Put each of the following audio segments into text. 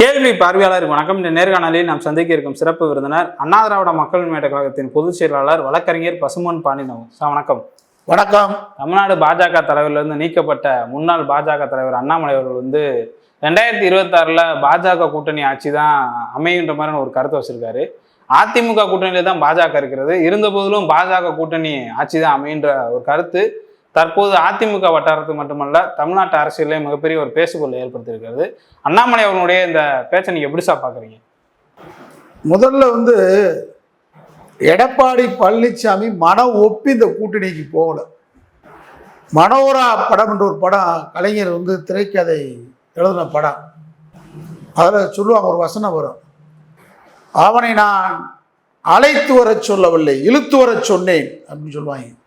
கேள்வி பார்வையாளர் வணக்கம். இந்த நேர்காணலில் நாம் சந்திக்க இருக்கும் சிறப்பு விருந்தினர் அண்ணா திராவிட மக்கள் முன்னேற்ற கழகத்தின் பொதுச் செயலாளர் வழக்கறிஞர் பசுமன் பாண்டியன். சார் வணக்கம். வணக்கம். தமிழ்நாடு பாஜக தலைவரிலிருந்து நீக்கப்பட்ட முன்னாள் பாஜக தலைவர் அண்ணாமலை அவர்கள் வந்து ரெண்டாயிரத்தி இருபத்தாறுல பாஜக கூட்டணி ஆட்சி தான் அமையுன்ற மாதிரி ஒரு கருத்தை வச்சிருக்காரு. அதிமுக கூட்டணியில தான் பாஜக இருக்கிறது. இருந்த போதிலும் பாஜக கூட்டணி ஆட்சி தான் அமையுன்ற ஒரு கருத்து. தற்போது அதிமுக வட்டாரத்துக்கு மட்டுமல்ல தமிழ்நாட்டு அரசியலே மிகப்பெரிய ஒரு பேசுபொருளை ஏற்படுத்தியிருக்கிறது. அண்ணாமலை அவர்களுடைய இந்த பேச்சை நீங்க எப்படி சார் பாக்குறீங்க? முதல்ல வந்து எடப்பாடி பழனிசாமி மன ஒப்பி இந்த கூட்டணிக்கு போகல. மனோரா படம் என்ற ஒரு படம் கலைஞர் வந்து திரைக்கதை எழுதின படம். அதில் சொல்லுவாங்க ஒரு வசனம் வரும். அவனை நான் அழைத்து வர சொல்லவில்லை இழுத்து வர சொன்னேன் அப்படின்னு சொல்லுவாங்க.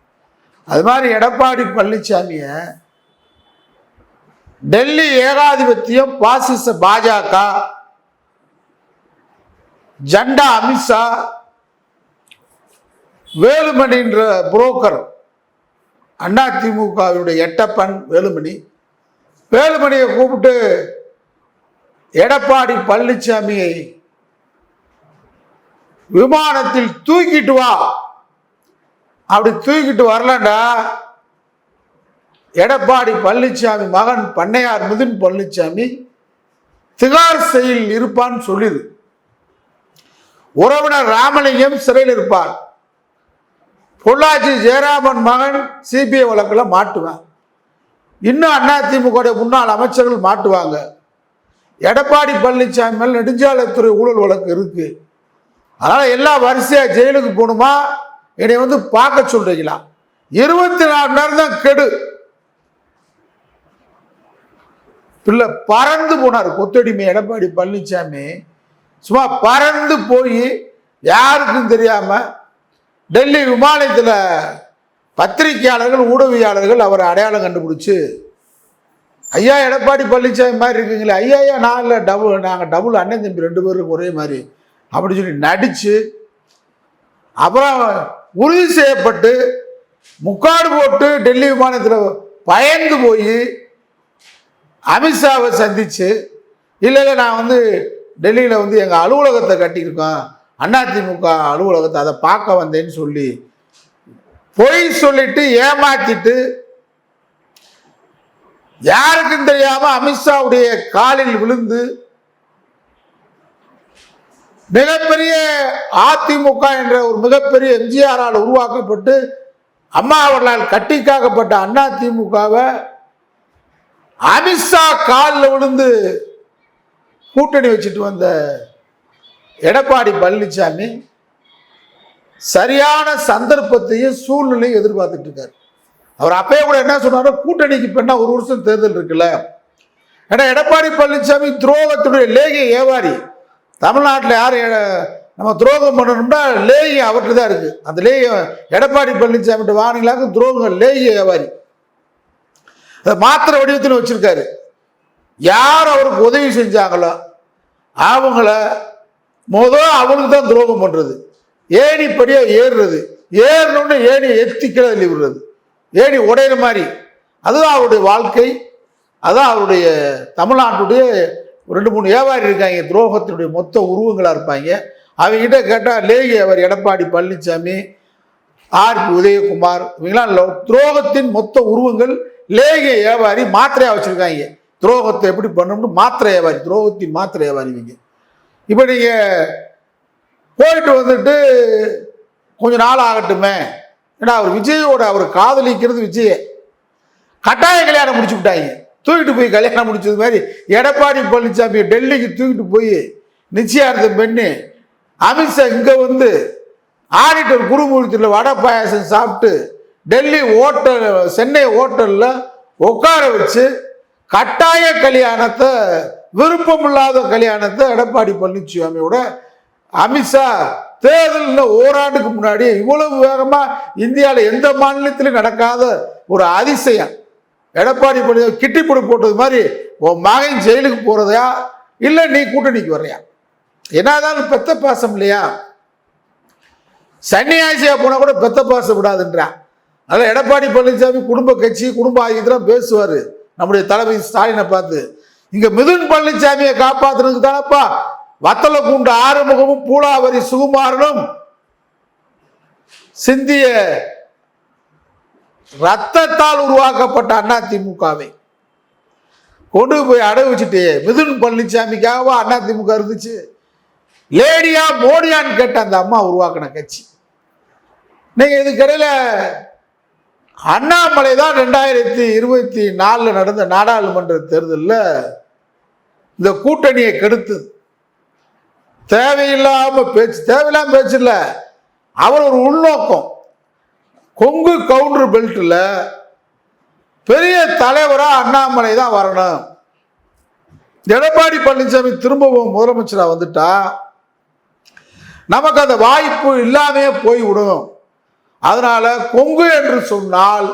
அது மாதிரி எடப்பாடி பழனிசாமியை டெல்லி ஏகாதிபத்தியம் பாசிச பாஜக ஜண்டா அமித்ஷா வேலுமணின்ற புரோக்கர் அண்ணா திமுகவினுடைய எட்டப்பன் வேலுமணி வேலுமணியை கூப்பிட்டு எடப்பாடி பழனிசாமியை விமானத்தில் தூக்கிட்டு வா. அப்படி தூக்கிட்டு வரலண்டா. எடப்பாடி பழனிசாமி மகன் பண்ணையார் மிதுன் பழனிசாமி திகார் செயலில் இருப்பான்னு சொல்லுது. உறவினர் ராமலிங்கம் சிறையில் இருப்பார். பொள்ளாச்சி ஜெயராமன் மகன் சிபிஐ வழக்கில் மாட்டுவேன் இன்னும் அதிமுக முன்னாள் அமைச்சர்கள் மாட்டுவாங்க. எடப்பாடி பழனிசாமி மேல் நெடுஞ்சாலைத்துறை ஊழல் வழக்கு இருக்கு. அதனால் எல்லாம் வரிசையாக ஜெயிலுக்கு போகணுமா? என்னை வந்து பார்க்க சொல்றீங்களா? இருபத்தி நாலு நேரம் தான் கெடு. பிள்ளை பறந்து போனார். கொத்தடிமை எடப்பாடி பழனிசாமி. சும்மா பறந்து போய் யாருக்கும் தெரியாம டெல்லி விமானத்தில் பத்திரிகையாளர்கள் ஊடகவியாளர்கள் அவரை அடையாளம் கண்டுபிடிச்சு ஐயா எடப்பாடி பழனிசாமி மாதிரி இருக்குங்களே. ஐயா ஐயா நான் இல்லை. டபுள் நாங்கள் டபுள் அண்ணன் தம்பி ரெண்டு பேரும் ஒரே மாதிரி. அப்படி சொல்லி நடித்து அப்புறம் உறுதி செய்யப்பட்டு முக்காடு போட்டு டெல்லி விமானத்தில் பயந்து போய் அமித்ஷாவை சந்திச்சு இல்லை இல்லை நான் வந்து டெல்லியில் வந்து எங்கள் அலுவலகத்தை கட்டியிருக்கோம் அதிமுக அலுவலகத்தை அதை பார்க்க வந்தேன்னு சொல்லி பொய் சொல்லிட்டு ஏமாத்திட்டு யாருக்கும் தெரியாமல் அமித்ஷாவுடைய காலில் விழுந்து மிகப்பெரிய அதிமுக என்ற ஒரு மிகப்பெரிய எம்ஜிஆரால் உருவாக்கப்பட்டு அம்மா அவர்களால் கட்டிக்காக்கப்பட்ட அண்ணா திமுகவை அமித்ஷா காலில் விழுந்து கூட்டணி வச்சுட்டு வந்த எடப்பாடி பழனிசாமி சரியான சந்தர்ப்பத்தையும் சூழ்நிலையும் எதிர்பார்த்துட்டு இருக்காரு. அவர் அப்பயே கூட என்ன சொன்னாரோ கூட்டணிக்கு பெண்ணா ஒரு வருஷம் தேர்தல் இருக்குல்ல? ஏன்னா எடப்பாடி பழனிசாமி துரோகத்துடைய லேகிய ஏவாரி. தமிழ்நாட்டில் யார் நம்ம துரோகம் பண்ணணும்னா லேகியம் அவர்கிட்ட தான் இருக்குது அந்த லேகியம் எடப்பாடி பழனிசாமி வாங்கினாக்க துரோகம் லேய வியாபாரி. அதை மாத்திரை வடிவத்தில் வச்சிருக்காரு. யார் அவருக்கு உதவி செஞ்சாங்களோ அவங்கள முதல் அவனுக்கு தான் துரோகம் பண்ணுறது ஏணிப்படியாக ஏறுறது. ஏறணும்னு ஏணி எத்திக்கிற விடுறது. ஏணி உடையிற மாதிரி. அதுதான் அவருடைய வாழ்க்கை. அதுதான் அவருடைய தமிழ்நாட்டுடைய ரெண்டு மூணு வியாபாரி இருக்காங்க துரோகத்தினுடைய மொத்த உருவங்களாக இருப்பாங்க. அவங்ககிட்ட கேட்டால் லேகி அவர் எடப்பாடி பழனிசாமி ஆர்பி உதயகுமார் இவங்களாம் துரோகத்தின் மொத்த உருவங்கள் லேகிய வியாபாரி மாத்திரையாக வச்சுருக்காங்க. துரோகத்தை எப்படி பண்ணணும்னு மாத்திரை வியாபாரி துரோகத்தின் மாத்திரை வியாபாரி இவங்க. இப்போ நீங்கள் போயிட்டு வந்துட்டு கொஞ்சம் நாள் ஆகட்டுமே. ஏன்னா அவர் விஜயோட அவர் காதலிக்கிறது விஜய. கட்டாய கல்யாணம் முடிச்சு விட்டாங்க. தூக்கிட்டு போய் கல்யாணம் முடிச்சது மாதிரி எடப்பாடி பழனிசாமி டெல்லிக்கு தூக்கிட்டு போய் நிச்சயார்த்தம் பண்ணி அமித்ஷா இங்கே வந்து ஆடிட்டர் குருமூர்த்தியில் வடை பாயாசம் சாப்பிட்டு டெல்லி ஹோட்டல் சென்னை ஹோட்டலில் உட்கார வச்சு கட்டாய கல்யாணத்தை விருப்பமில்லாத கல்யாணத்தை எடப்பாடி பழனிசாமியோட அமித்ஷா தேர்தலில் ஓராண்டுக்கு முன்னாடி இவ்வளவு வேகமாக இந்தியாவில் எந்த மாநிலத்திலும் நடக்காத ஒரு அதிசயம். எடப்பாடி பழனிசாமி கிட்டிப்புடி போட்டது மாதிரி உன் மகன் ஜெயிலுக்கு போகிறதையா இல்லை நீ கூட்டணிக்கு வர்றியா? என்னதான் பெத்த பாசம் இல்லையா? சன்னியாசியா போனா கூட பெத்த பாசம் விடாதுன்றான் அதனால எடப்பாடி பழனிசாமி குடும்ப கட்சி குடும்ப ஆகியதான் பேசுவார். நம்முடைய தலைமை ஸ்டாலினை பார்த்து. இங்க மிதுன் பழனிசாமியை காப்பாத்துறதுக்கு தானப்பா. வத்தல கூண்டு ஆறுமுகமும் பூலாவரி சுகுமாரனும் சிந்திய ரத்தத்தால் உருவாக்கப்பட்ட அண்ணா திமுகவை கொண்டு போய் அடகு வச்சுட்டு மிதுன் பழனிசாமிக்காகவா அண்ணா திமுக இருந்துச்சு. லேடியா மோடியான்னு கேட்ட அந்த அம்மா உருவாக்கின கட்சி. நீங்க இதுக்கிடையில அண்ணாமலை தான் ரெண்டாயிரத்தி இருபத்தி நாலில் நடந்த நாடாளுமன்ற தேர்தலில் இந்த கூட்டணியை கெடுத்தது தேவையில்லாம பேச்சு தேவையில்லாம பேச்சு இல்லை. அவர் ஒரு உள்நோக்கம். கொங்கு கவுண்டர் பெல்ட்டில் பெரிய தலைவராக அண்ணாமலை தான் வரணும். எடப்பாடி பழனிசாமி திரும்பவும் முதலமைச்சராக வந்துட்டா நமக்கு அந்த வாய்ப்பு இல்லாமே போய்விடும். அதனால கொங்கு என்று சொன்னால்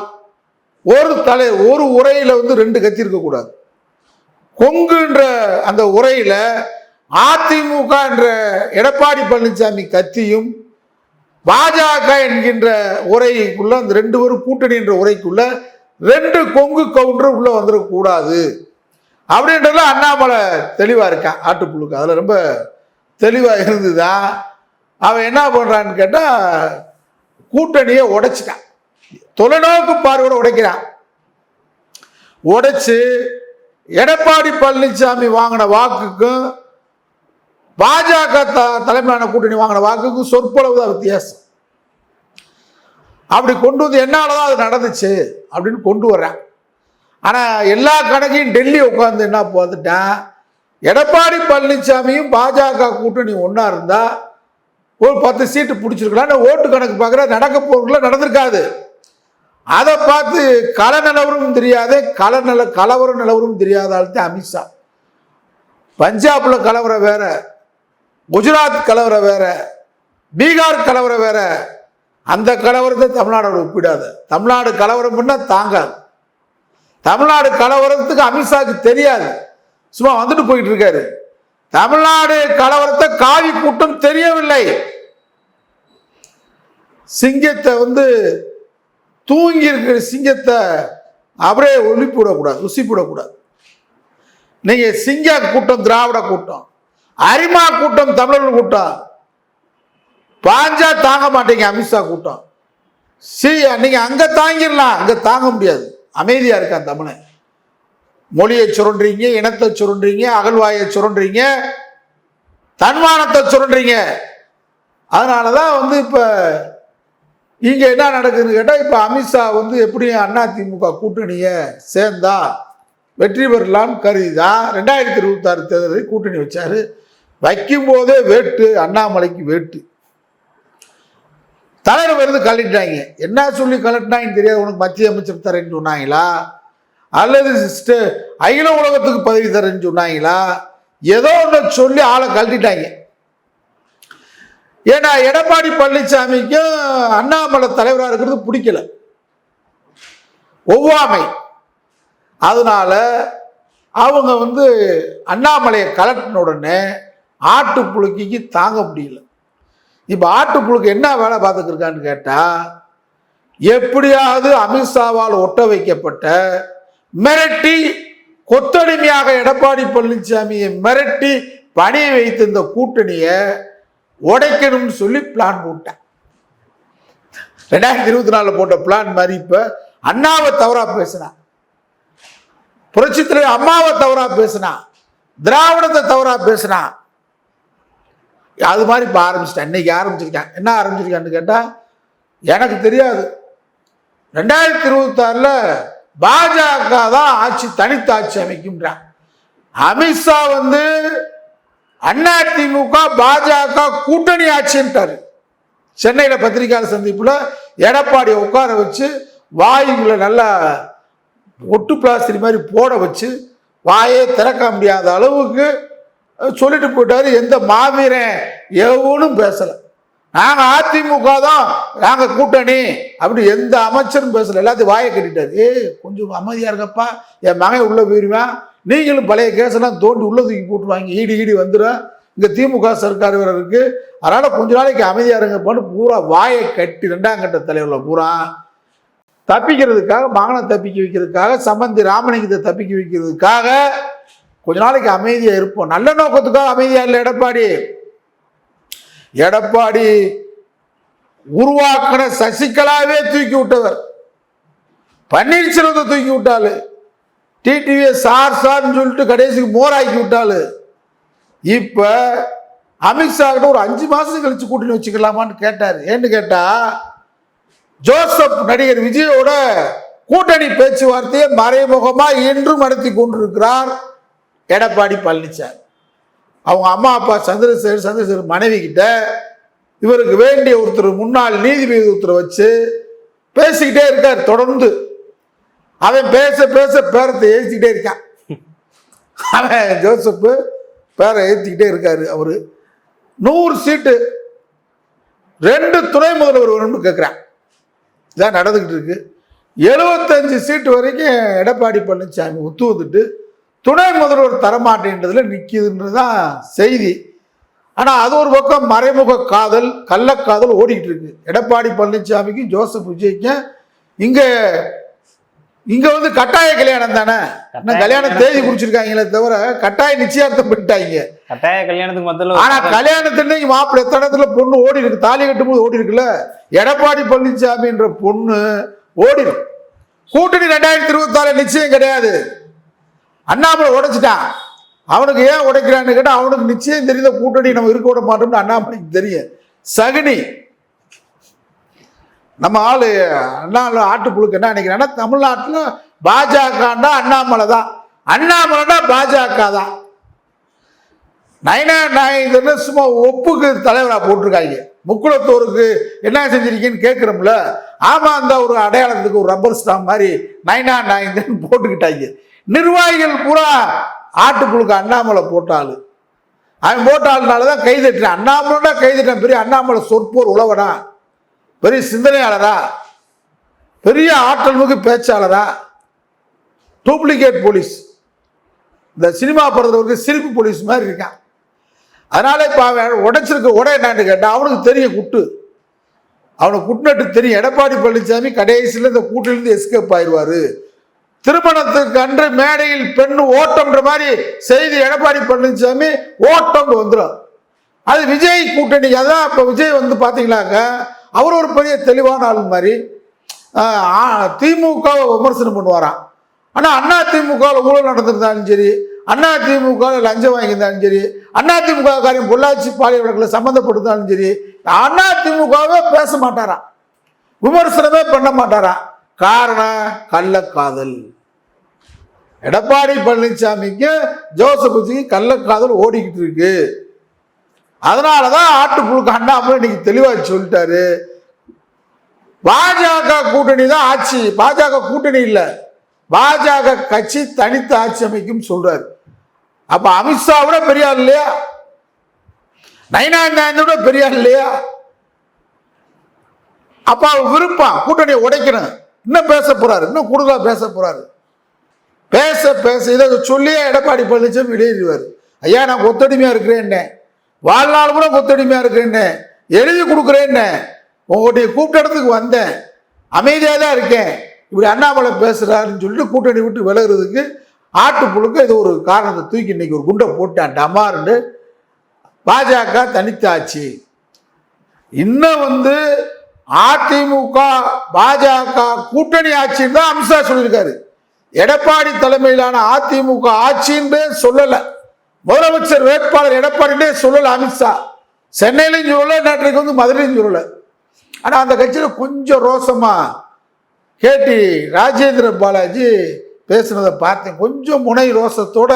ஒரு தலை ஒரு உரையில் வந்து ரெண்டு கத்தி இருக்கக்கூடாது கொங்குன்ற அந்த உரையில் அதிமுக என்ற எடப்பாடி பழனிசாமி கத்தியும் பாஜக என்கின்ற உரைக்குள்ள அந்த ரெண்டு பேரும் கூட்டணி என்ற உரைக்குள்ள ரெண்டு கொங்கு கவுண்டர் உள்ள வந்துடக்கூடாது அப்படின்றதுல அண்ணாமலை தெளிவா இருக்கான் ஆட்டுப்புழுக்கு. அதுல ரொம்ப தெளிவா இருந்துதான். அவன் என்ன பண்றான்னு கேட்டா கூட்டணியை உடைச்சிட்டான். தொலைநோக்கு பார்வையோட உடைக்கிறான். உடைச்சு எடப்பாடி பழனிசாமி வாங்கின வாக்குக்கும் பாஜக த- தலைமையிலான கூட்டணி வாங்கின வாக்குக்கு சொற்பளவு தான் வித்தியாசம். அப்படி கொண்டு வந்து என்னால் தான் அது நடந்துச்சு அப்படின்னு கொண்டு வரேன் ஆனால் எல்லா கணக்கையும் டெல்லி உட்காந்து என்ன பார்த்துட்டேன் எடப்பாடி பழனிசாமியும் பாஜக கூட்டணி ஒன்றா இருந்தால் ஒரு பத்து சீட்டு பிடிச்சிருக்கலாம் ஓட்டு கணக்கு பார்க்குற நடக்க போறதுல நடந்திருக்காது. அதை பார்த்து கள நிலவரம் தெரியாது கள நில கலவரம் நிலவரும் தெரியாத ஆள் தான் அமித்ஷா. பஞ்சாப்ல கலவரம் வேற குஜராத் கலவரம் வேற பீகார் கலவரம் வேற அந்த கலவரத்தை தமிழ்நாடோட ஒப்பிடாது. தமிழ்நாடு கலவரம் பண்ணால் தாங்காது. தமிழ்நாடு கலவரத்துக்கு அமித்ஷாக்கு தெரியாது. சும்மா வந்துட்டு போயிட்டு இருக்காரு. தமிழ்நாடு கலவரத்தை காவி கூட்டம் தெரியவில்லை. சிங்கத்தை வந்து தூங்கி இருக்கிற சிங்கத்தை அப்படியே ஒளிப்பி விடக்கூடாது உசி விடக்கூடாது நீங்க சிங்க கூட்டம் திராவிட கூட்டம் அரிமா கூட்டம் தமிழர்கள் கூட்டம். பாஞ்சா தாங்க மாட்டீங்க அமித்ஷா கூட்டம். சி நீங்க அங்க தாங்கிடலாம் அங்க தாங்க முடியாது. அமைதியா இருக்கான் தமிழன் மொழியை சுரண்டுறீங்க இனத்தை சுரண்டுறீங்க அகழ்வாயை சுரண்டுறீங்க தன்மானத்தை சுரண்டுறீங்க. அதனாலதான் வந்து இப்ப இங்க என்ன நடக்குதுன்னு கேட்டா இப்ப அமித்ஷா வந்து எப்படி அண்ணா திமுக கூட்டணியை சேர்ந்தா வெற்றி பெறலாம்னு கருதிதான். ரெண்டாயிரத்தி இருபத்தாறு தேர்தலில் கூட்டணி வச்சாரு. வைக்கும் போதே வேட்டு அண்ணாமலைக்கு வேட்டு. தலைவர் வந்து கழட்டிட்டாங்க என்ன சொல்லி கலட்டினாங்கன்னு தெரியாது. உனக்கு மத்திய அமைச்சர் தரேன்னு சொன்னாங்களா? அல்லது ஸ்டே- அகில உலகத்துக்கு பதவி தரேன்னு சொன்னாங்களா? ஏதோ ஒன்று சொல்லி ஆளை கழட்டிட்டாங்க. ஏன்னா எடப்பாடி பழனிசாமிக்கும் அண்ணாமலை தலைவராக இருக்கிறது பிடிக்கல. ஒவ்வாமை. அதனால அவங்க வந்து அண்ணாமலையை கலட்டின உடனே ஆட்டு புழுக்கிக்கு தாங்க முடியல. இப்போ ஆட்டு புழுக்கு என்ன வேலை பார்த்துக்கிருக்கான்னு கேட்டால் எப்படியாவது அமித்ஷாவால் ஒட்ட வைக்கப்பட்ட மிரட்டி கொத்தடிமையாக எடப்பாடி பழனிசாமியை மிரட்டி பணிய வைத்த இந்த கூட்டணியை உடைக்கணும்னு சொல்லி பிளான் போட்டேன். ரெண்டாயிரத்தி இருபத்தி நாலில் போட்ட பிளான் மாதிரி இப்போ அண்ணாவை தவறா பேசினா. புரட்சித்துறை அம்மாவை தவறா பேசினான் திராவிடத்தை தவறா பேசினான் அது மாதிரி இப்போ ஆரம்பிச்சிட்டேன். இன்றைக்கி ஆரம்பிச்சிருக்கேன். என்ன ஆரம்பிச்சிருக்கான்னு கேட்டால் எனக்கு தெரியாது. ரெண்டாயிரத்தி இருபத்தாறில் பாஜக தான் ஆட்சி தனித்து ஆட்சி அமைக்கும்ன்றான். அமித்ஷா வந்து அதிமுக பாஜக கூட்டணி ஆட்சின்ட்டாரு. சென்னையில் பத்திரிகையாளர் சந்திப்பில் எடப்பாடியை உட்கார வச்சு வாயுங்களை நல்லா ஒட்டு பிளாஸ்டிக் மாதிரி போட வச்சு வாயே திறக்க முடியாத அளவுக்கு சொல்லிட்டு போயிட்டாரு. எந்த மாவீரன் எவனும் பேசல. நாங்க அதிமுக தான் நாங்க கூட்டணி அப்படி எந்த அமைச்சரும் பேசல. எல்லாத்தையும் வாயை கட்டிட்டாரு. ஏ கொஞ்சம் அமைதியா இருக்கப்பா என் மகன் உள்ள போயிருவேன். நீங்களும் பழைய கேஸெல்லாம் தோண்டி உள்ள தூக்கி போட்டுருவாங்க. ஈடு ஈடி வந்துடும் இங்க திமுக சர்க்கார் வேற இருக்கு. அதனால கொஞ்ச நாளைக்கு அமைதியா இருங்கப்பான்னு பூரா வாயை கட்டி ரெண்டாம் கட்ட தலைவர்ல பூரா தப்பிக்கிறதுக்காக மகனை தப்பிக்க வைக்கிறதுக்காக சம்பந்தி ராமலிங்கத்தை தப்பிக்க வைக்கிறதுக்காக கொஞ்ச நாளைக்கு அமைதியாக இருப்போம். நல்ல நோக்கத்துக்காக அமைதியாக இல்லை எடப்பாடி. எடப்பாடி உருவாக்கின சசிகலாவே தூக்கி விட்டவர். பன்னீர்செல்வத்தை தூக்கி விட்டாள். டிடிவியை சார் சார்னு சொல்லிட்டு கடைசிக்கு மோராக்கி விட்டாளு. இப்போ அமித்ஷா கிட்ட ஒரு அஞ்சு மாதம் கழிச்சு கூட்டணி வச்சுக்கலாமான்னு கேட்டார். ஏன்னு கேட்டால் ஜோசப் நடிகர் விஜயோட கூட்டணி பேச்சுவார்த்தையை மறைமுகமாக இன்றும் நடத்தி கொண்டிருக்கிறார். எடப்பாடி பழனிசாமி அவங்க அம்மா அப்பா சந்திரசேகர் சந்திரசேகர் மனைவி கிட்ட இவருக்கு வேண்டிய ஒருத்தர் முன்னாள் நீதிபதி ஒருத்தரை வச்சு பேசிக்கிட்டே இருக்கார் தொடர்ந்து. அவன் பேச பேச பேரத்தை ஏற்றிக்கிட்டே இருக்கான். அவன் ஜோசப்பு பேரை ஏற்றிக்கிட்டே இருக்காரு அவரு. நூறு சீட்டு. ரெண்டு துணை முதல்வர் வேணும்னு கேட்குறான் இதான் நடந்துக்கிட்டு இருக்கு. எழுபத்தஞ்சு சீட்டு வரைக்கும் எடப்பாடி பழனிசாமி ஒத்து வந்துட்டு துணை முதல்வர் தரமாட்டேன்றதுல நிற்கிதுன்றது தான் செய்தி. ஆனால் அது ஒரு பக்கம் மறைமுக காதல் கள்ளக்காதல் ஓடிக்கிட்டு இருக்கு. எடப்பாடி பழனிசாமிக்கும் ஜோசப் விஜய்க்கும் இங்கே இங்கே வந்து கட்டாய கல்யாணம் தானே? இன்னும் கல்யாண தேதி குறிச்சிருக்காங்களே தவிர கட்டாய நிச்சயார்த்தம் பண்ணிட்டாங்க. கட்டாய கல்யாணத்துக்கு முதல்ல ஆனா கல்யாணத்துக்கு மாப்பிள்ளை எத்தனத்துல பொண்ணு ஓடி இருக்கு? தாலி கட்டும் போது ஓடி இருக்குல்ல? எடப்பாடி பழனிசாமின்ற பொண்ணு ஓடிடும் கூட்டணி ரெண்டாயிரத்தி இருபத்தி நிச்சயம் கிடையாது. அண்ணாமலை உடைச்சிட்டான் அவனுக்கு ஏன் உடைக்கிறான்னு கேட்டால் அவனுக்கு நிச்சயம் தெரிந்த கூட்டணி நம்ம இருக்க விட மாட்டோம்னு அண்ணாமலைக்கு தெரியும். சகுனி. நம்ம ஆளு அண்ணா ஆட்டுப்புழுக்கு என்ன நினைக்கிறேன்னா தமிழ்நாட்டில் பாஜகன்னா அண்ணாமலை தான். அண்ணாமலைனா பாஜக தான். நயனா நாயகன்னு சும்மா ஒப்புக்கு தலைவராக போட்டிருக்காங்க. முக்குளத்தோருக்கு என்ன செஞ்சிருக்கீன்னு கேட்குறோம்ல. ஆமாம் அந்த ஒரு அடையாளத்துக்கு ஒரு ரப்பர் ஸ்டாம்ப் மாதிரி நயனா நாயகன் போட்டுக்கிட்டாங்க. நிர்வாகிகள் பூரா ஆட்டுப்புழுக்கு அண்ணாமலை போட்டாள். அவன் போட்டாள்னால தான் கைதட்டினேன். அண்ணாமலைனா கைதட்டேன் பெரிய அண்ணாமலை சொற்போர் உழவனா. பெரிய சிந்தனையாளரா. பெரிய ஆற்றல் மிகு பேச்சாளரா. Duplicate police. இந்த சினிமா படத்தவருக்கு சிரிப்பு போலீஸ் மாதிரி இருக்கான். அதனால இப்போ அவன் உடைச்சிருக்க உடை என்னான்னு கேட்டால் அவனுக்கு தெரியும் குட்டு. அவனுக்கு குட்டுநட்டு தெரியும். எடப்பாடி பழனிசாமி கடைசியில் இந்த கூட்டிலிருந்து எஸ்கேப் ஆயிடுவார் திருமணத்துக்கு அன்று மேடையில் பெண் ஓட்டம்ன்ற மாதிரி செய்தி எடப்பாடி பழனிசாமி ஓட்டம் வந்துடும் அது விஜய் கூட்டணி அதான் இப்போ விஜய் வந்து பார்த்தீங்களாங்க அவர் ஒரு பெரிய தெளிவான ஆள் மாதிரி திமுகவை விமர்சனம் பண்ணுவாராம். ஆனால் அண்ணா திமுகவில் ஊழல் நடந்திருந்தாலும் சரி அண்ணா திமுகவில் லஞ்சம் வாங்கியிருந்தாலும் சரி அண்ணா திமுக காரியம் பொள்ளாச்சி பாலியல் வழக்கில் சம்மந்தப்பட்டிருந்தாலும் சரி அண்ணா திமுகவே பேச மாட்டாராம். விமர்சனமே பண்ண மாட்டாராம். காரணம் கள்ளக்காதல். எடப்பாடி பழனிசாமிக்கு ஜோசபுஜிக்கு கள்ளக்காதல் ஓடிக்கிட்டு இருக்கு அதனால தான் ஆட்டுப்புழுக்கு அண்ணாமலை இன்னைக்கு தெளிவாக சொல்லிட்டாரு. பாஜக கூட்டணி தான் ஆட்சி. பாஜக கூட்டணி இல்லை. பாஜக கட்சி தனித்து ஆட்சி அமைக்கும் சொல்றாரு. அப்ப அமித்ஷா விட பெரியார் இல்லையா? நைனா விட பெரியார் இல்லையா? அப்ப விருப்பம் கூட்டணியை உடைக்கணும். இன்னும் பேச போறாரு இன்னும் கூடுதலாக பேச போறாரு. பேச பேச இதை சொல்லியே எடப்பாடி பழனிசாமி வெளியேறுவார் ஐயா நான் கொத்தடிமையா இருக்கிறேன்னே வாழ்நாள் கூட கொத்தடிமையா இருக்கிறேன்னே எழுதி கொடுக்குறேன்னே உங்கள்கிட்ட கூப்பிட்ட இடத்துக்கு வந்தேன். அமைதியாக தான் இருக்கேன். இப்படி அண்ணாமலை பேசுறாருன்னு சொல்லிட்டு கூட்டணி விட்டு விலகுறதுக்கு ஆட்டுப்புழுக்க இது ஒரு காரணத்தை தூக்கி இன்னைக்கு ஒரு குண்டை போட்டான். டமார்னு பாஜக தனித்தாச்சு. இன்னும் வந்து அதிமுக பாஜக கூட்டணி ஆட்சின்னு தான் அமித்ஷா சொல்லியிருக்காரு. எடப்பாடி தலைமையிலான அதிமுக ஆட்சின்றே சொல்லலை. முதலமைச்சர் வேட்பாளர் எடப்பாடினே சொல்லலை அமித்ஷா. சென்னையிலையும் சொல்லலை நேற்றைக்கு வந்து மதுரையும் சொல்லலை. ஆனால் அந்த கட்சியில் கொஞ்சம் ரோசமாக கேட்டி ராஜேந்திர பாலாஜி பேசுனதை பார்த்தேன். கொஞ்சம் முனை ரோசத்தோட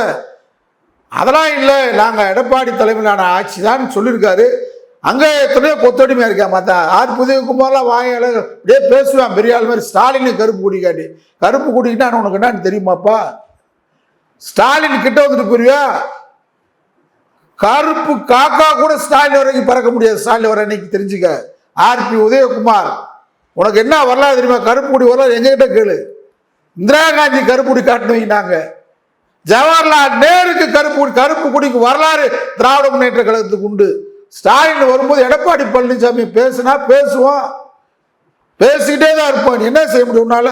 அதெல்லாம் இல்லை நாங்கள் எடப்பாடி தலைமையிலான ஆட்சி தான் சொல்லியிருக்காரு. அங்கே எத்தனையோ கொத்தடிமையாக இருக்கா மற்ற ஆர் புதியகுமார்லாம் வாயால அப்படியே பேசுவான். பெரிய ஆள் மாதிரி ஸ்டாலின் கருப்பு குடிக்காட்டி. கருப்பு குடிக்கிட்டா உனக்கு என்னன்னு தெரியுமாப்பா? ஸ்டாலின் கிட்ட வந்துட்டு போறியா கருப்பு காக்கா கூட ஸ்டாலின் வரைக்கும் பறக்க முடியாது. ஸ்டாலின் வர இன்னைக்கு தெரிஞ்சுக்க. ஆர்பி உதயகுமார் உனக்கு என்ன வரலாறு தெரியுமா? கருப்பு குடி வரலாறு எங்ககிட்ட கேளு. இந்திரா காந்தி கருப்பு குடி காட்டினீங்க ஜவஹர்லால் நேருக்கு கருப்பு கருப்பு குடிக்கு வரலாறு திராவிட முன்னேற்ற கழகத்துக்கு உண்டு. ஸ்டாலின் வரும்போது எடப்பாடி பழனிசாமி பேசுனா பேசுவோம். பேசிக்கிட்டே தான் இருப்பான் நீ என்ன செய்ய முடியும் உன்னால?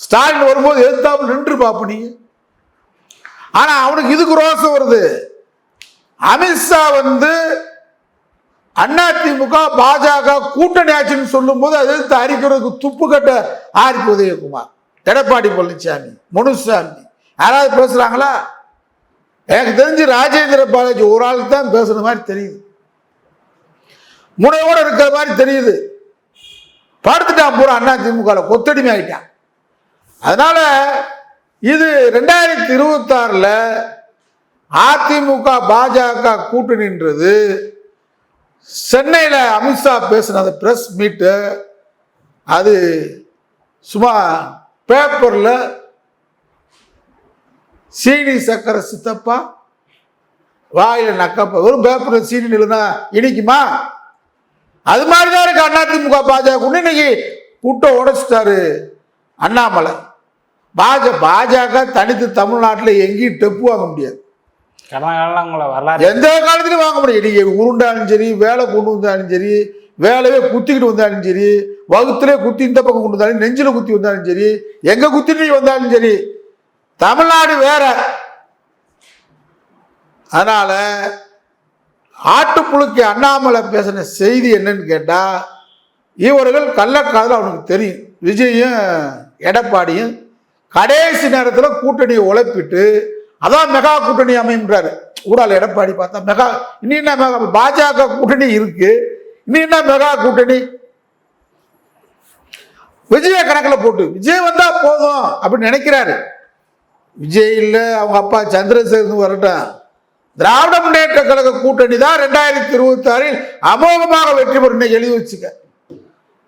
ஸ்டாலின் வரும்போது எதிர்த்தாப்பு நின்று பார்ப்ப நீ. ஆனால் அவனுக்கு இதுக்கு ரோசம் வருது. அமித்ஷா வந்து அதிமுக பாஜக கூட்டணி ஆட்சின்னு சொல்லும்போது அதை எதிர்த்து அரிக்கிறதுக்கு துப்பு கட்ட ஆரிப்பு உதயகுமார் எடப்பாடி பழனிசாமி முனுசாமி. யாராவது பேசுகிறாங்களா எனக்கு தெரிஞ்சு ராஜேந்திர பாலாஜி ஒரு ஆளுக்கு தான் பேசுற மாதிரி தெரியுது. முனையோட இருக்கிற மாதிரி தெரியுது. படுத்துட்டான் பூரா அண்ணா திமுக கொத்தடிமை ஆகிட்டான் அதனால இது ரெண்டாயிரத்தி இருபத்தாறில் அதிமுக பாஜக கூட்டணின்றது சென்னையில் அமித்ஷா பேசின அந்த ப்ரெஸ் மீட்டு அது சும்மா பேப்பரில் சீனி சக்கரை சித்தப்பா வாயில நக்கப்பா வெறும் பேப்பரில் சீனி நிலுனா இனிக்குமா? அது மாதிரி தான் இருக்கு அதிமுக பாஜக இன்னைக்கு புட்டை உடைச்சிட்டாரு அண்ணாமலை. பாஜ பாஜக தனித்து தமிழ்நாட்டில் எங்கேயும் டெப்பு வாங்க முடியாது. எந்த காலத்துலையும் வாங்க முடியும் நீங்க உருண்டாலும் சரி வேலை கொண்டு வந்தாலும் சரி வேலையே குத்திக்கிட்டு வந்தாலும் சரி வகுத்திலே குத்தி இந்த பக்கம் கொண்டு வந்தாலும் நெஞ்சில குத்தி வந்தாலும் சரி எங்க குத்தி நீ வந்தாலும் சரி தமிழ்நாடு வேற. அதனால ஆட்டுப்புழுக்கி அண்ணாமலை பேசின செய்தி என்னன்னு கேட்டால் இவர்கள் கள்ளக்காதல் அவனுக்கு தெரியும். விஜயும் எடப்பாடியும் கடைசி நேரத்தில் கூட்டணியை உழைப்பிட்டு அதான் மெகா கூட்டணி அமைன்றாரு ஊடால் எடப்பாடி பார்த்தா மெகா இனி என்ன மெகா பாஜக கூட்டணி இருக்கு. இனி என்ன மெகா கூட்டணி? விஜய கணக்கில் போட்டு விஜய் வந்தா போதும் அப்படின்னு நினைக்கிறாரு. விஜய் இல்லை அவங்க அப்பா சந்திரசேகர் வரட்டும். திராவிட முன்னேற்ற கழக கூட்டணி தான் ரெண்டாயிரத்தி இருபத்தி ஆறில் அமோகமாக வெற்றி பெறும் எழுதி வச்சுக்க.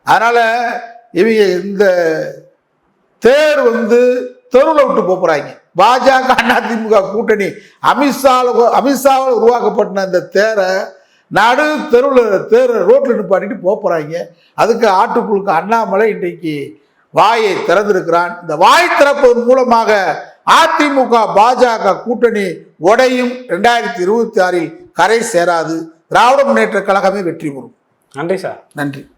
அதனால இவங்க இந்த தேர் வந்து தெருவில் விட்டு போகிறாங்க பாஜக அதிமுக கூட்டணி அமித்ஷாவில் அமித்ஷாவில் உருவாக்கப்பட்ட அந்த தேரை நடு தெருவில் தேர் ரோட்டில் நிப்பாட்டிட்டு போகிறாங்க அதுக்கு ஆட்டுக்குழுக்கு அண்ணாமலை இன்றைக்கு வாயை திறந்திருக்கிறான். இந்த வாய் திறப்பதன் மூலமாக அதிமுக பாஜக கூட்டணி உடையும் ரெண்டாயிரத்தி இருபத்தி ஆறில் கரை சேராது. திராவிட முன்னேற்ற கழகமே வெற்றி பெறும். நன்றி சார். நன்றி.